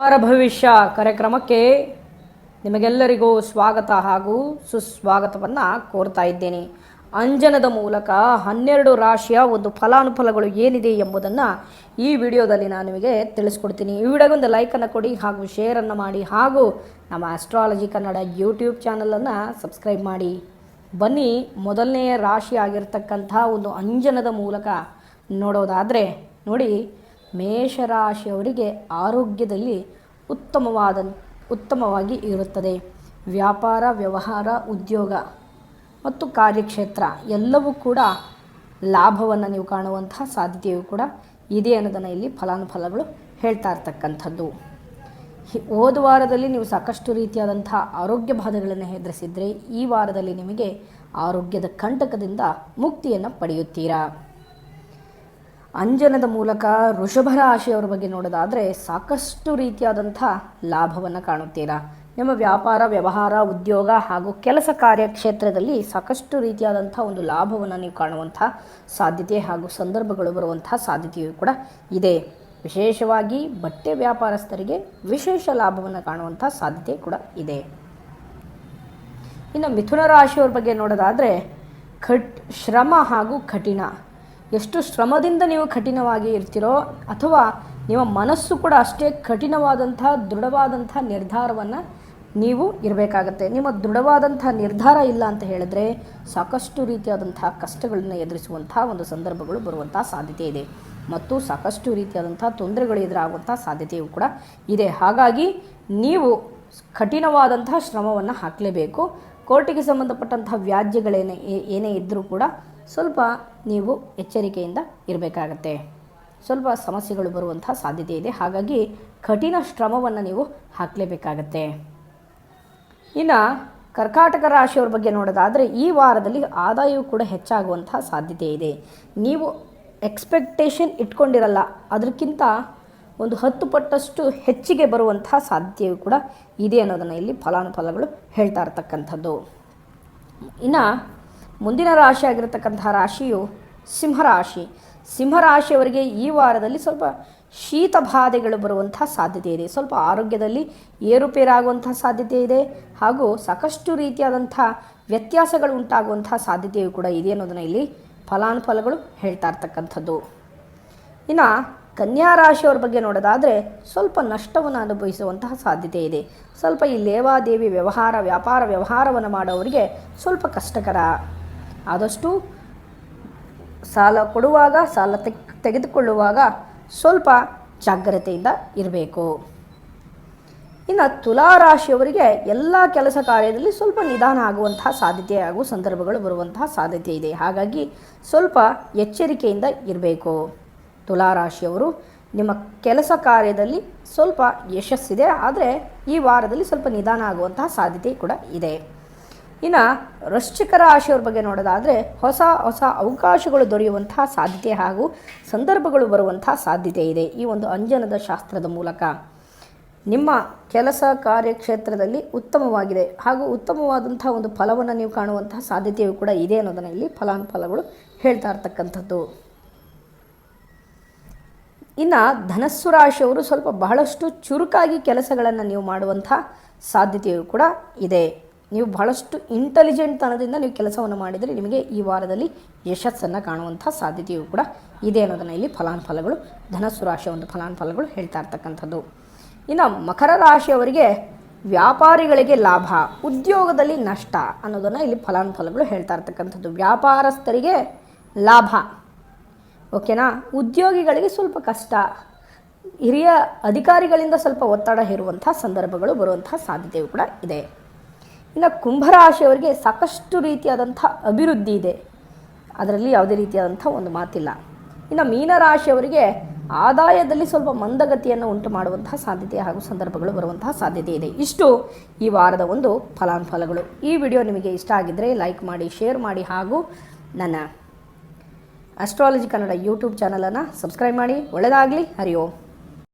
ವಾರ ಭವಿಷ್ಯ ಕಾರ್ಯಕ್ರಮಕ್ಕೆ ನಿಮಗೆಲ್ಲರಿಗೂ ಸ್ವಾಗತ ಹಾಗೂ ಸುಸ್ವಾಗತವನ್ನು ಕೋರ್ತಾ ಇದ್ದೇನೆ. ಅಂಜನದ ಮೂಲಕ ಹನ್ನೆರಡು ರಾಶಿಯ ಒಂದು ಫಲಾನುಫಲಗಳು ಏನಿದೆ ಎಂಬುದನ್ನು ಈ ವಿಡಿಯೋದಲ್ಲಿ ನಾನು ನಿಮಗೆ ತಿಳಿಸ್ಕೊಡ್ತೀನಿ. ಈ ವಿಡಿಯೋಗೊಂದು ಲೈಕನ್ನು ಕೊಡಿ ಹಾಗೂ ಶೇರನ್ನು ಮಾಡಿ ಹಾಗೂ ನಮ್ಮ ಆಸ್ಟ್ರಾಲಜಿ ಕನ್ನಡ ಯೂಟ್ಯೂಬ್ ಚಾನಲನ್ನು ಸಬ್ಸ್ಕ್ರೈಬ್ ಮಾಡಿ. ಬನ್ನಿ, ಮೊದಲನೆಯ ರಾಶಿ ಆಗಿರ್ತಕ್ಕಂಥ ಒಂದು ಅಂಜನದ ಮೂಲಕ ನೋಡೋದಾದರೆ ನೋಡಿ ಮೇಷರಾಶಿಯವರಿಗೆ ಆರೋಗ್ಯದಲ್ಲಿ ಉತ್ತಮವಾದ, ಉತ್ತಮವಾಗಿ ಇರುತ್ತದೆ. ವ್ಯಾಪಾರ, ವ್ಯವಹಾರ, ಉದ್ಯೋಗ ಮತ್ತು ಕಾರ್ಯಕ್ಷೇತ್ರ ಎಲ್ಲವೂ ಕೂಡ ಲಾಭವನ್ನು ನೀವು ಕಾಣುವಂತಹ ಸಾಧ್ಯತೆಯು ಕೂಡ ಇದೆ ಅನ್ನೋದನ್ನು ಇಲ್ಲಿ ಫಲಾನುಫಲಗಳು ಹೇಳ್ತಾ ಇರ್ತಕ್ಕಂಥದ್ದು. ಹೋದ ವಾರದಲ್ಲಿ ನೀವು ಸಾಕಷ್ಟು ರೀತಿಯಾದಂಥ ಆರೋಗ್ಯ ಬಾಧೆಗಳನ್ನು ಎದುರಿಸಿದರೆ ಈ ವಾರದಲ್ಲಿ ನಿಮಗೆ ಆರೋಗ್ಯದ ಕಂಟಕದಿಂದ ಮುಕ್ತಿಯನ್ನು ಪಡೆಯುತ್ತೀರಾ? ಅಂಜನದ ಮೂಲಕ ಋಷಭ ರಾಶಿಯವರ ಬಗ್ಗೆ ನೋಡೋದಾದರೆ ಸಾಕಷ್ಟು ರೀತಿಯಾದಂಥ ಲಾಭವನ್ನು ಕಾಣುತ್ತೀರಾ. ನಿಮ್ಮ ವ್ಯಾಪಾರ, ವ್ಯವಹಾರ, ಉದ್ಯೋಗ ಹಾಗೂ ಕೆಲಸ ಕಾರ್ಯಕ್ಷೇತ್ರದಲ್ಲಿ ಸಾಕಷ್ಟು ರೀತಿಯಾದಂಥ ಒಂದು ಲಾಭವನ್ನು ನೀವು ಕಾಣುವಂಥ ಸಾಧ್ಯತೆ ಹಾಗೂ ಸಂದರ್ಭಗಳು ಬರುವಂಥ ಸಾಧ್ಯತೆಯೂ ಕೂಡ ಇದೆ. ವಿಶೇಷವಾಗಿ ಬಟ್ಟೆ ವ್ಯಾಪಾರಸ್ಥರಿಗೆ ವಿಶೇಷ ಲಾಭವನ್ನು ಕಾಣುವಂಥ ಸಾಧ್ಯತೆ ಕೂಡ ಇದೆ. ಇನ್ನು ಮಿಥುನ ರಾಶಿಯವ್ರ ಬಗ್ಗೆ ನೋಡೋದಾದರೆ ಕಟ್ ಶ್ರಮ ಹಾಗೂ ಕಠಿಣ. ಎಷ್ಟು ಶ್ರಮದಿಂದ ನೀವು ಕಠಿಣವಾಗಿ ಇರ್ತೀರೋ ಅಥವಾ ನಿಮ್ಮ ಮನಸ್ಸು ಕೂಡ ಅಷ್ಟೇ ಕಠಿಣವಾದಂಥ, ದೃಢವಾದಂಥ ನಿರ್ಧಾರವನ್ನು ನೀವು ಇರಬೇಕಾಗತ್ತೆ. ನಿಮ್ಮ ದೃಢವಾದಂಥ ನಿರ್ಧಾರ ಇಲ್ಲ ಅಂತ ಹೇಳಿದ್ರೆ ಸಾಕಷ್ಟು ರೀತಿಯಾದಂಥ ಕಷ್ಟಗಳನ್ನು ಎದುರಿಸುವಂಥ ಒಂದು ಸಂದರ್ಭಗಳು ಬರುವಂಥ ಸಾಧ್ಯತೆ ಇದೆ. ಮತ್ತು ಸಾಕಷ್ಟು ರೀತಿಯಾದಂಥ ತೊಂದರೆಗಳು ಎದುರಾಗುವಂಥ ಸಾಧ್ಯತೆಯೂ ಕೂಡ ಇದೆ. ಹಾಗಾಗಿ ನೀವು ಕಠಿಣವಾದಂಥ ಶ್ರಮವನ್ನು ಹಾಕಲೇಬೇಕು. ಕೋರ್ಟಿಗೆ ಸಂಬಂಧಪಟ್ಟಂಥ ವ್ಯಾಜ್ಯಗಳೇನೇ ಏನೇ ಇದ್ದರೂ ಕೂಡ ಸ್ವಲ್ಪ ನೀವು ಎಚ್ಚರಿಕೆಯಿಂದ ಇರಬೇಕಾಗತ್ತೆ. ಸ್ವಲ್ಪ ಸಮಸ್ಯೆಗಳು ಬರುವಂಥ ಸಾಧ್ಯತೆ ಇದೆ. ಹಾಗಾಗಿ ಕಠಿಣ ಶ್ರಮವನ್ನು ನೀವು ಹಾಕಲೇಬೇಕಾಗತ್ತೆ. ಇನ್ನು ಕರ್ಕಾಟಕ ರಾಶಿಯವ್ರ ಬಗ್ಗೆ ನೋಡೋದಾದರೆ ಈ ವಾರದಲ್ಲಿ ಆದಾಯವು ಕೂಡ ಹೆಚ್ಚಾಗುವಂಥ ಸಾಧ್ಯತೆ ಇದೆ. ನೀವು ಎಕ್ಸ್ಪೆಕ್ಟೇಷನ್ ಇಟ್ಕೊಂಡಿರಲ್ಲ ಅದಕ್ಕಿಂತ ಒಂದು ಹತ್ತು ಪಟ್ಟಷ್ಟು ಹೆಚ್ಚಿಗೆ ಬರುವಂಥ ಸಾಧ್ಯತೆಯು ಕೂಡ ಇದೆ ಅನ್ನೋದನ್ನು ಇಲ್ಲಿ ಫಲಾನುಫಲಗಳು ಹೇಳ್ತಾ ಇರ್ತಕ್ಕಂಥದ್ದು. ಇನ್ನು ಮುಂದಿನ ರಾಶಿ ಆಗಿರತಕ್ಕಂಥ ರಾಶಿಯು ಸಿಂಹರಾಶಿ ಸಿಂಹರಾಶಿಯವರಿಗೆ ಈ ವಾರದಲ್ಲಿ ಸ್ವಲ್ಪ ಶೀತ ಬಾಧೆಗಳು ಬರುವಂಥ ಸಾಧ್ಯತೆ ಇದೆ. ಸ್ವಲ್ಪ ಆರೋಗ್ಯದಲ್ಲಿ ಏರುಪೇರಾಗುವಂಥ ಸಾಧ್ಯತೆ ಇದೆ ಹಾಗೂ ಸಾಕಷ್ಟು ರೀತಿಯಾದಂಥ ವ್ಯತ್ಯಾಸಗಳು ಉಂಟಾಗುವಂಥ ಸಾಧ್ಯತೆಯು ಕೂಡ ಇದೆ ಅನ್ನೋದನ್ನು ಇಲ್ಲಿ ಫಲಾನುಫಲಗಳು ಹೇಳ್ತಾ ಇರ್ತಕ್ಕಂಥದ್ದು. ಇನ್ನು ಕನ್ಯಾ ರಾಶಿಯವ್ರ ಬಗ್ಗೆ ನೋಡೋದಾದರೆ ಸ್ವಲ್ಪ ನಷ್ಟವನ್ನು ಅನುಭವಿಸುವಂತಹ ಸಾಧ್ಯತೆ ಇದೆ. ಸ್ವಲ್ಪ ಈ ಲೇವಾದೇವಿ ವ್ಯವಹಾರ, ವ್ಯಾಪಾರ ವ್ಯವಹಾರವನ್ನು ಮಾಡೋವರಿಗೆ ಸ್ವಲ್ಪ ಕಷ್ಟಕರ. ಆದಷ್ಟು ಸಾಲ ಕೊಡುವಾಗ, ಸಾಲ ತೆಗ್, ತೆಗೆದುಕೊಳ್ಳುವಾಗ ಸ್ವಲ್ಪ ಜಾಗ್ರತೆಯಿಂದ ಇರಬೇಕು. ಇನ್ನು ತುಲಾ ರಾಶಿಯವರಿಗೆ ಎಲ್ಲ ಕೆಲಸ ಕಾರ್ಯದಲ್ಲಿ ಸ್ವಲ್ಪ ನಿಧಾನ ಆಗುವಂತಹ ಸಾಧ್ಯತೆ ಹಾಗೂ ಸಂದರ್ಭಗಳು ಬರುವಂತಹ ಸಾಧ್ಯತೆ ಇದೆ. ಹಾಗಾಗಿ ಸ್ವಲ್ಪ ಎಚ್ಚರಿಕೆಯಿಂದ ಇರಬೇಕು. ತುಲಾ ರಾಶಿಯವರು ನಿಮ್ಮ ಕೆಲಸ ಕಾರ್ಯದಲ್ಲಿ ಸ್ವಲ್ಪ ಯಶಸ್ಸಿದೆ. ಆದರೆ ಈ ವಾರದಲ್ಲಿ ಸ್ವಲ್ಪ ನಿಧಾನ ಆಗುವಂತಹ ಸಾಧ್ಯತೆ ಕೂಡ ಇದೆ. ಇನ್ನು ವೃಶ್ಚಿಕ ರಾಶಿಯವ್ರ ಬಗ್ಗೆ ನೋಡೋದಾದರೆ ಹೊಸ ಹೊಸ ಅವಕಾಶಗಳು ದೊರೆಯುವಂತಹ ಸಾಧ್ಯತೆ ಹಾಗೂ ಸಂದರ್ಭಗಳು ಬರುವಂತಹ ಸಾಧ್ಯತೆ ಇದೆ ಈ ಒಂದು ಅಂಜನದ ಶಾಸ್ತ್ರದ ಮೂಲಕ. ನಿಮ್ಮ ಕೆಲಸ ಕಾರ್ಯಕ್ಷೇತ್ರದಲ್ಲಿ ಉತ್ತಮವಾಗಿದೆ ಹಾಗೂ ಉತ್ತಮವಾದಂಥ ಒಂದು ಫಲವನ್ನು ನೀವು ಕಾಣುವಂತಹ ಸಾಧ್ಯತೆಯೂ ಕೂಡ ಇದೆ ಅನ್ನೋದನ್ನು ಇಲ್ಲಿ ಫಲಾನುಫಲಗಳು ಹೇಳ್ತಾ ಇರ್ತಕ್ಕಂಥದ್ದು. ಇನ್ನು ಧನಸ್ಸು ರಾಶಿಯವರು ಸ್ವಲ್ಪ ಬಹಳಷ್ಟು ಚುರುಕಾಗಿ ಕೆಲಸಗಳನ್ನು ನೀವು ಮಾಡುವಂಥ ಸಾಧ್ಯತೆಯೂ ಕೂಡ ಇದೆ. ನೀವು ಬಹಳಷ್ಟು ಇಂಟೆಲಿಜೆಂಟ್ ತನದಿಂದ ನೀವು ಕೆಲಸವನ್ನು ಮಾಡಿದರೆ ನಿಮಗೆ ಈ ವಾರದಲ್ಲಿ ಯಶಸ್ಸನ್ನು ಕಾಣುವಂಥ ಸಾಧ್ಯತೆಯೂ ಕೂಡ ಇದೆ ಅನ್ನೋದನ್ನು ಇಲ್ಲಿ ಫಲಾನುಫಲಗಳು, ಧನಸ್ಸು ರಾಶಿಯ ಒಂದು ಫಲಾನುಫಲಗಳು ಹೇಳ್ತಾ ಇರ್ತಕ್ಕಂಥದ್ದು. ಇನ್ನು ಮಕರ ರಾಶಿಯವರಿಗೆ ವ್ಯಾಪಾರಿಗಳಿಗೆ ಲಾಭ, ಉದ್ಯೋಗದಲ್ಲಿ ನಷ್ಟ ಅನ್ನೋದನ್ನು ಇಲ್ಲಿ ಫಲಾನುಫಲಗಳು ಹೇಳ್ತಾ ಇರ್ತಕ್ಕಂಥದ್ದು. ವ್ಯಾಪಾರಸ್ಥರಿಗೆ ಲಾಭ, ಓಕೆನಾ? ಉದ್ಯೋಗಿಗಳಿಗೆ ಸ್ವಲ್ಪ ಕಷ್ಟ, ಹಿರಿಯ ಅಧಿಕಾರಿಗಳಿಂದ ಸ್ವಲ್ಪ ಒತ್ತಡ ಹೇರುವಂಥ ಸಂದರ್ಭಗಳು ಬರುವಂತಹ ಸಾಧ್ಯತೆಯೂ ಕೂಡ ಇದೆ. ಇನ್ನು ಕುಂಭರಾಶಿಯವರಿಗೆ ಸಾಕಷ್ಟು ರೀತಿಯಾದಂಥ ಅಭಿವೃದ್ಧಿ ಇದೆ. ಅದರಲ್ಲಿ ಯಾವುದೇ ರೀತಿಯಾದಂಥ ಒಂದು ಮಾತಿಲ್ಲ. ಇನ್ನು ಮೀನರಾಶಿಯವರಿಗೆ ಆದಾಯದಲ್ಲಿ ಸ್ವಲ್ಪ ಮಂದಗತಿಯನ್ನು ಉಂಟು ಮಾಡುವಂತಹ ಸಾಧ್ಯತೆ ಹಾಗೂ ಸಂದರ್ಭಗಳು ಬರುವಂತಹ ಸಾಧ್ಯತೆ ಇದೆ. ಇಷ್ಟು ಈ ವಾರದ ಒಂದು ಫಲಾನುಫಲಗಳು ಈ ವಿಡಿಯೋ ನಿಮಗೆ ಇಷ್ಟ ಆಗಿದ್ದರೆ ಲೈಕ್ ಮಾಡಿ, ಶೇರ್ ಮಾಡಿ ಹಾಗೂ ನನ್ನ ಅಸ್ಟ್ರಾಲಜಿ ಕನ್ನಡ ಯೂಟ್ಯೂಬ್ ಚಾನಲನ್ನು ಸಬ್ಸ್ಕ್ರೈಬ್ ಮಾಡಿ. ಒಳ್ಳೆಯದಾಗಲಿ ಹರಿಯೋ.